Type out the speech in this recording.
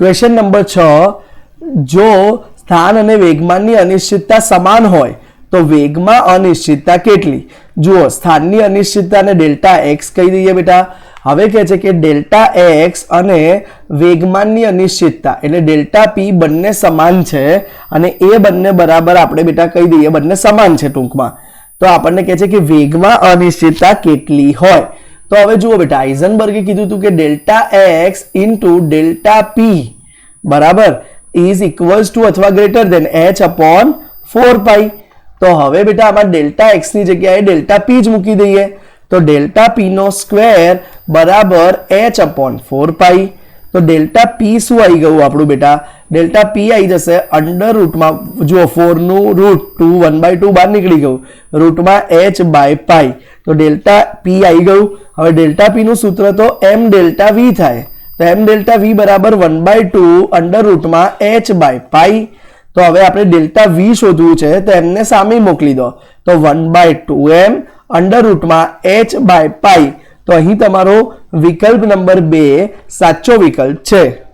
Question number છ, જો સ્થાન અને વેગમાનની અનિશ્ચિતતા સમાન હોય, તો વેગમાં અનિશ્ચિતતા કેટલી? જુઓ, સ્થાનની અનિશ્ચિતતાને ડેલ્ટા એક્સ કહી દઈએ બેટા. હવે કહે છે કે ડેલ્ટા એક્સ અને વેગમાનની અનિશ્ચિતતા, એટલે ડેલ્ટા પી બંને સમાન છે અને એ બંને બરાબર આપણે બેટા કહી દઈએ, બંને સમાન છે ટૂંકમાં. તો આપણને કહે છે કે વેગમાં અનિશ્ચિતતા કેટલી હોય? તો હવે જુઓ બેટા આઇઝનબર્ગે કીધું હતું કે delta x into delta p બરાબર ઇઝ ઇક્વલ્સ ટુ અથવા greater than h upon four pi તો હવે બેટા આમાં ડેલ્ટા એક્સની જગ્યાએ ડેલ્ટા પી જ મૂકી દઈએ તો ડેલ્ટા પી નો સ્ક્વેર બરાબર એચ અપોન ફોર પાઈ તો ડેલ્ટા પી શું આવી ગયું આપણું બેટા? ડેલ્ટા પી આવી જશે અંડર રૂટમાં જુઓ ફોરનું root two one by two બહાર નીકળી ગયું. રૂટમાં એચ બાય પાઈ તો ડેલ્ટા પી આવી ગયું. હવે ડેલ્ટા પીનું સૂત્ર તો એમ ડેલ્ટા વી થાય. તો એમ ડેલ્ટા વી બરાબર વન બાય ટુ અંડર રૂટમાં એચ બાય પાઈ તો હવે આપણે ડેલ્ટા વી શોધવું છે, તો એમને સામે મોકલી દો. તો one by two m under રૂટમાં H by pi તો અહીં તમારો વિકલ્પ નંબર બે સાચો વિકલ્પ છે.